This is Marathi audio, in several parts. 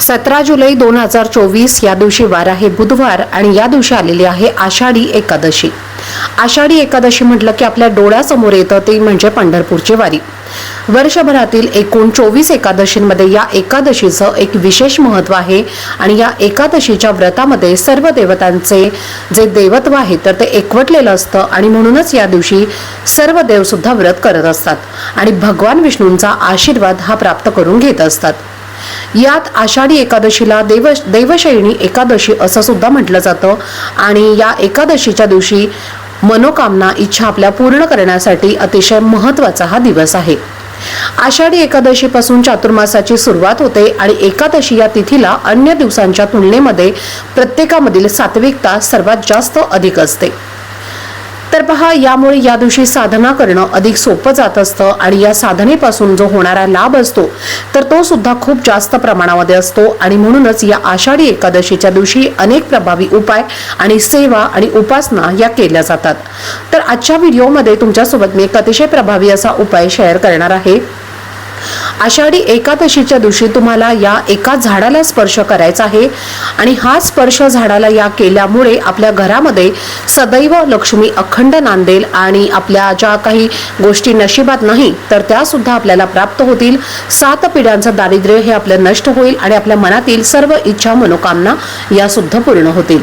सतरा जुलै दोन हजार चोवीस या दिवशी वार आहे. बुधवार आणि या दिवशी आलेली आहे आषाढी एकादशी. आषाढी एकादशी म्हटलं की आपल्या डोळ्यासमोर येतं ते म्हणजे पंढरपूरची वारी. वर्षभरातील एकूण चोवीस एकादशींमध्ये या एकादशीचं एक विशेष महत्त्व आहे आणि या एकादशीच्या व्रतामध्ये सर्व देवतांचे जे देवत्व आहे तर ते एकवटलेलं असतं आणि म्हणूनच या दिवशी सर्व देवसुद्धा व्रत करत असतात आणि भगवान विष्णूंचा आशीर्वाद हा प्राप्त करून घेत असतात. यात आषाढी एकादशीला देव देवशयनी एकादशी असं सुद्धा म्हटलं जातं. आणि या एकादशीच्या दिवशी मनोकामना इच्छा आपल्या पूर्ण करण्यासाठी अतिशय महत्त्वाचा हा दिवस आहे. आषाढी एकादशीपासून चातुर्मासाची सुरुवात होते आणि एकादशी या तिथीला अन्य दिवसांच्या तुलनेमध्ये प्रत्येकामधील सात्विकता सर्वात जास्त अधिक असते. तर पहा यामुळे या दिवशी साधना करणं अधिक सोपं जात असतं आणि या साधनेपासून जो होणारा लाभ असतो तर तो सुद्धा खूप जास्त प्रमाणामध्ये असतो. आणि म्हणूनच या आषाढी एकादशीच्या दिवशी अनेक प्रभावी उपाय आणि सेवा आणि उपासना या केल्या जातात. तर आजच्या व्हिडिओमध्ये तुमच्यासोबत मी एक अतिशय प्रभावी असा उपाय शेअर करणार आहे. आषाढी एकादशीच्या दिवशी तुम्हाला या एका झाडाला स्पर्श करायचा आहे. आणि हा स्पर्श झाडाला या केल्यामुळे आपल्या घरामध्ये सदैव लक्ष्मी अखंड नांदेल आणि आपल्या ज्या काही गोष्टी नशिबात नाही तर त्या सुद्धा आपल्याला प्राप्त होतील. सात पिढ्यांचं दारिद्र्य हे आपलं नष्ट होईल आणि आपल्या मनातील सर्व इच्छा मनोकामना या सुद्धा पूर्ण होतील.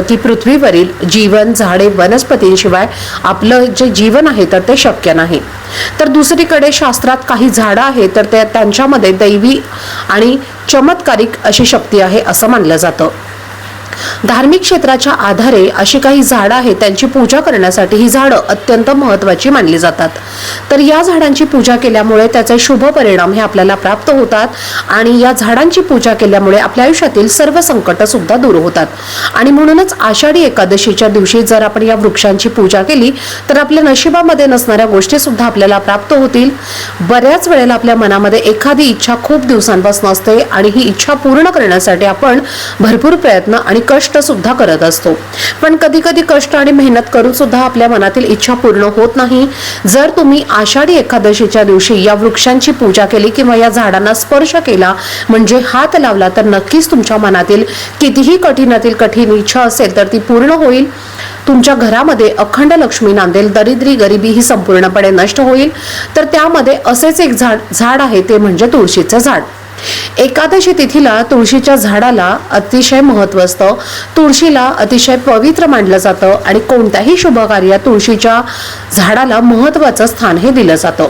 की पृथ्वीवरील जीवन झाडे वनस्पतींशिवाय आपलं जे जीवन आहे तर ते शक्य नाही. तर दुसरीकडे शास्त्रात काही झाडं आहेत तर ते त्यांच्यामध्ये दैवी आणि चमत्कारिक अशी शक्ती आहे असं मानलं जातं. धार्मिक क्षेत्राच्या आधारे अशी काही झाडं आहेत त्यांची पूजा करण्यासाठी ही झाडं अत्यंत महत्वाची मानली जातात. तर या झाडांची पूजा केल्यामुळे त्याचे शुभ परिणाम हे आपल्याला प्राप्त होतात आणि या झाडांची पूजा केल्यामुळे आपल्या आयुष्यातील सर्व संकट सुद्धा दूर होतात. आणि म्हणूनच आषाढी एकादशीच्या दिवशी जर आपण या वृक्षांची पूजा केली तर आपल्या नशिबामध्ये नसणाऱ्या गोष्टी सुद्धा आपल्याला प्राप्त होतील. बऱ्याच वेळेला आपल्या मनामध्ये एखादी इच्छा खूप दिवसांपासून असते आणि ही इच्छा पूर्ण करण्यासाठी आपण भरपूर प्रयत्न आणि कष्ट सुद्धा करत असतो. पण कधी कधी कष्ट आणि मेहनत करून सुद्धा आपल्या मनातील इच्छा पूर्ण होत नाही. जर तुम्ही आषाढी एकादशीच्या दिवशी या वृक्षांची पूजा केली किंवा या झाडांना स्पर्श केला म्हणजे हात लावला तर नक्कीच तुमच्या मनातील कितीही कठीणातील कठीण इच्छा असेल तर ती पूर्ण होईल. तुमच्या घरामध्ये अखंड लक्ष्मी नांदेल दरिद्री गरिबी ही संपूर्णपणे नष्ट होईल. तर त्यामध्ये असेच एक झाड झाड आहे ते म्हणजे तुळशीचं झाड. एकादशी तिथीला तुळशीच्या झाडाला अतिशय महत्त्व असतं. तुळशीला अतिशय पवित्र मानलं जातं आणि कोणत्याही शुभ कार्यात तुळशीच्या झाडाला महत्वाचं स्थान हे दिलं जातं.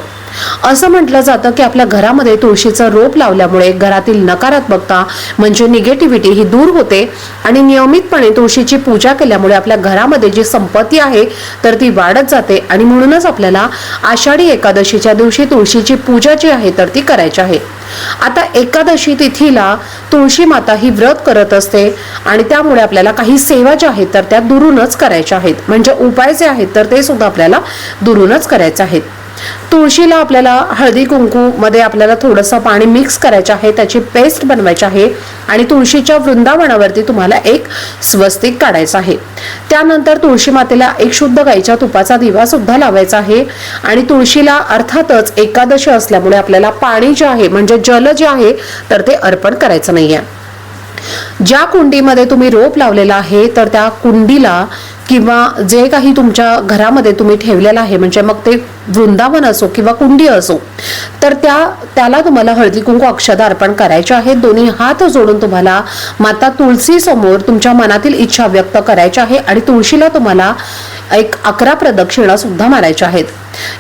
असं म्हटलं जातं की आपल्या घरामध्ये तुळशीचं रोप लावल्यामुळे घरातील नकारात्मकता म्हणजे निगेटिव्हिटी ही दूर होते आणि नियमितपणे तुळशीची पूजा केल्यामुळे आपल्या घरामध्ये जी संपत्ती आहे तर ती वाढत जाते आणि म्हणूनच आपल्याला आषाढी एकादशीच्या दिवशी तुळशीची पूजा जी आहे तर ती करायची आहे. आता एकादशी तिथीला तुळशी माता ही व्रत करत असते आणि त्यामुळे आपल्याला काही सेवा ज्या आहेत तर त्या दुरूनच करायच्या आहेत. म्हणजे उपाय जे आहेत तर ते सुद्धा आपल्याला दुरूनच करायचे आहेत. तुळशीला आपल्याला हळदी कुंकू मध्ये आपल्याला थोडंसं पाणी मिक्स करायचं आहे त्याची पेस्ट बनवायची आहे आणि तुळशीच्या वृंदावनावरती तुम्हाला एक स्वस्तिक काढायचं आहे. त्यानंतर तुळशी मातेला एक शुद्ध गाईच्या तुपाचा दिवा सुद्धा लावायचा आहे आणि तुळशीला अर्थातच एकादशी असल्यामुळे आपल्याला पाणी जे आहे म्हणजे जल जे आहे तर ते अर्पण करायचं नाहीये. ज्या कुंडीमध्ये तुम्ही रोप लावलेला आहे तर त्या कुंडीला किंवा जे काही तुमच्या घरामध्ये तुम्ही ठेवलेलं आहे म्हणजे मग ते वृंदावन असो किंवा कुंडी असो तर त्या त्याला तुम्हाला हळदी कुंकू अक्षदा अर्पण करायचे आहे दोन्ही हात जोडून तुम्हाला माता तुळसी समोर तुमच्या मनातील इच्छा व्यक्त करायची आहे आणि तुळशीला तुम्हाला एक अकरा प्रदक्षिणा सुद्धा मारायच्या आहेत.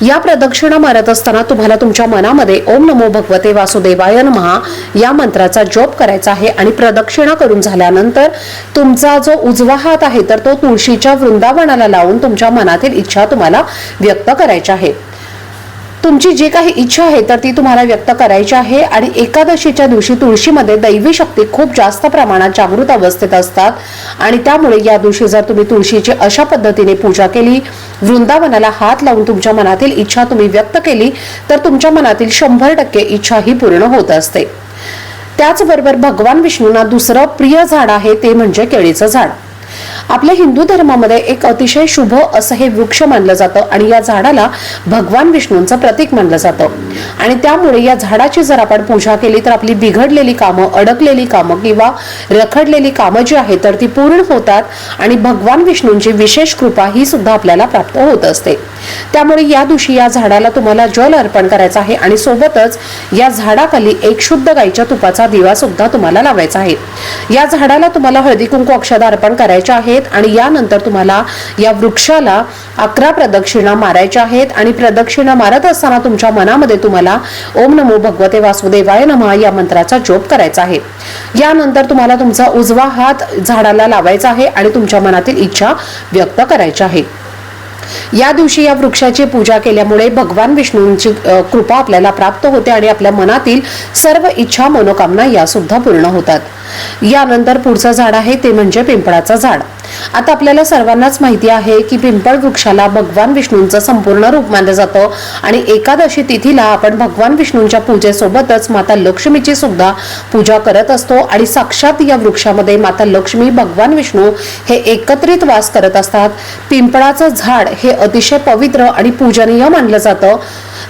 या प्रदक्षिणा मारत असताना तुम्हाला तुमच्या मनामध्ये ओम नमो भगवते वासुदेवाय महा या मंत्राचा जप करायचा आहे आणि प्रदक्षिणा करून झाल्यानंतर तुमचा जो उजवा हात आहे तर तो तुळशीच्या वृंदावनाला लावून तुमच्या मनातील इच्छा तुम्हाला व्यक्त करायच्या आहे. तुमची जी काही इच्छा आहे तर ती तुम्हाला व्यक्त करायची आहे आणि एकादशीच्या दिवशी तुळशीमध्ये दैवी शक्ती खूप जास्त प्रमाणात जागृत अवस्थेत असतात. आणि त्यामुळे या दिवशी जर तुम्ही तुळशीची अशा पद्धतीने पूजा केली वृंदावनाला हात लावून तुमच्या मनातील इच्छा तुम्ही व्यक्त केली तर तुमच्या मनातील शंभर टक्के इच्छा ही पूर्ण होत असते. त्याचबरोबर भगवान विष्णूंना दुसरं प्रिय झाड आहे ते म्हणजे केळीचं झाड. आपल्या हिंदू धर्मामध्ये एक अतिशय शुभ असं हे वृक्ष मानलं जातं आणि या झाडाला भगवान विष्णूंचं प्रतीक मानलं जातं. आणि त्यामुळे या झाडाची जर आपण पूजा केली तर आपली बिघडलेली कामं अडकलेली कामं किंवा रखडलेली कामं जी आहेत तर ती पूर्ण होतात आणि भगवान विष्णूंची विशेष कृपा ही सुद्धा आपल्याला प्राप्त होत असते. त्यामुळे या दिवशी या झाडाला तुम्हाला जल अर्पण करायचं आहे आणि सोबतच या झाडाखाली एक शुद्ध गाईच्या तुपाचा दिवा सुद्धा तुम्हाला लावायचा आहे. या झाडाला तुम्हाला हळदी कुंकू अक्षदा अर्पण करायच्या आहेत. आणि यानंतर तुम्हाला या वृक्षाला अकरा प्रदक्षिणा मारायच्या आहेत आणि प्रदक्षिणा मारत असताना तुमच्या मनामध्ये तुम्हाला ओम नमो भगवते वासुदेवाय नमः या मंत्राचा जोप करायचा आहे. यानंतर तुम्हाला तुमचा उजवा हात झाडाला लावायचा आहे आणि तुमच्या मनातील इच्छा व्यक्त करायची आहे. या दिवशी या वृक्षाची पूजा केल्यामुळे भगवान विष्णूंची कृपा आपल्याला प्राप्त होते आणि आपल्या मनातील सर्व इच्छा मनोकामना या सुद्धा पूर्ण होतात. यानंतर पुढचं झाड आहे ते म्हणजे पिंपळाचं झाड. आता आपल्याला सर्वांनाच माहिती आहे की पिंपळ वृक्षाला भगवान विष्णूंचं संपूर्ण रूप मानलं जातं आणि एकादशी तिथीला आपण भगवान विष्णूंच्या पूजेसोबतच माता लक्ष्मीची सुद्धा पूजा करत असतो. आणि साक्षात या वृक्षामध्ये माता लक्ष्मी भगवान विष्णू हे एकत्रित वास करत असतात. पिंपळाचं झाड हे अतिशय पवित्र आणि पूजनीय मानलं जातं.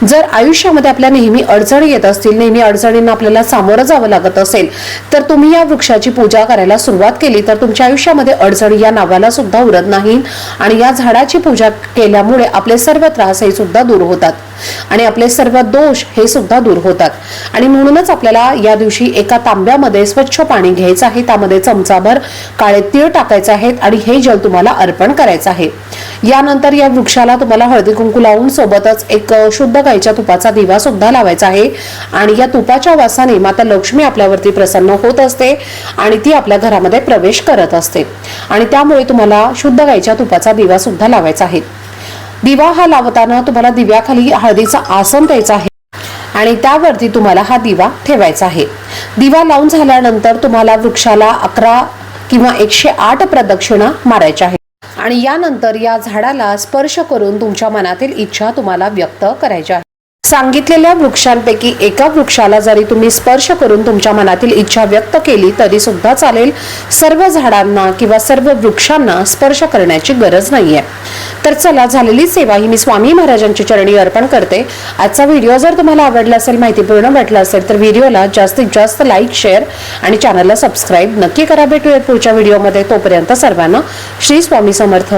जर आयुष्यामध्ये आपल्या नेहमी अडचणी येत असतील नेहमी अडचणींना आपल्याला सामोरं जावं लागत असेल तर तुम्ही या वृक्षाची पूजा करायला सुरुवात केली तर तुमच्या आयुष्यामध्ये अडचणी या नावाला सुद्धा उरत नाही आणि या झाडाची पूजा केल्यामुळे आपले सर्व त्रासही सुद्धा दूर होतात. आणि आपले सर्व दोष हे सुद्धा दूर होतात. आणि म्हणूनच आपल्याला या दिवशी एका तांब्यामध्ये स्वच्छ पाणी घ्यायचं आहे. त्यामध्ये चमचाभर काळे तीळ टाकायचे आहेत आणि हे जल तुम्हाला अर्पण करायचं आहे. यानंतर या वृक्षाला तुम्हाला हळदी कुंकू लावून सोबतच एक शुद्ध गाईच्या तुपाचा दिवा सुद्धा लावायचा आहे. आणि या तुपाच्या वासाने माता लक्ष्मी आपल्यावरती प्रसन्न होत असते आणि ती आपल्या घरामध्ये प्रवेश करत असते. आणि त्यामुळे तुम्हाला शुद्ध गाईच्या तुपाचा दिवा सुद्धा लावायचा आहे. दिवा हा लावताना तुम्हाला दिव्याखाली हळदीचं आसन द्यायचं आहे. आणि त्यावरती तुम्हाला हा दिवा ठेवायचा आहे. दिवा लावून झाल्यानंतर तुम्हाला वृक्षाला अकरा किंवा एकशे आठ प्रदक्षिणा मारायच्या आहेत. आणि यानंतर या झाडाला स्पर्श करून तुमच्या मनातील इच्छा तुम्हाला व्यक्त करायच्या आहे सांगितलेल्या वृक्षांपैकी एका वृक्षाला जरी तुम्ही स्पर्श करून तुमच्या मनातील इच्छा व्यक्त केली तरी सुद्धा चालेल सर्व झाडांना किंवा सर्व वृक्षांना स्पर्श करण्याची गरज नाहीये. तर चला झालेली सेवा ही मी स्वामी महाराजांची चरणी अर्पण करते. आजचा व्हिडिओ जर तुम्हाला आवडला असेल माहितीपूर्ण वाटला असेल तर व्हिडिओला जास्तीत जास्त लाईक शेअर आणि चॅनलला सबस्क्राईब नक्की करा. भेटूयात पुढच्या व्हिडिओमध्ये. तोपर्यंत सर्वांना श्री स्वामी समर्थ.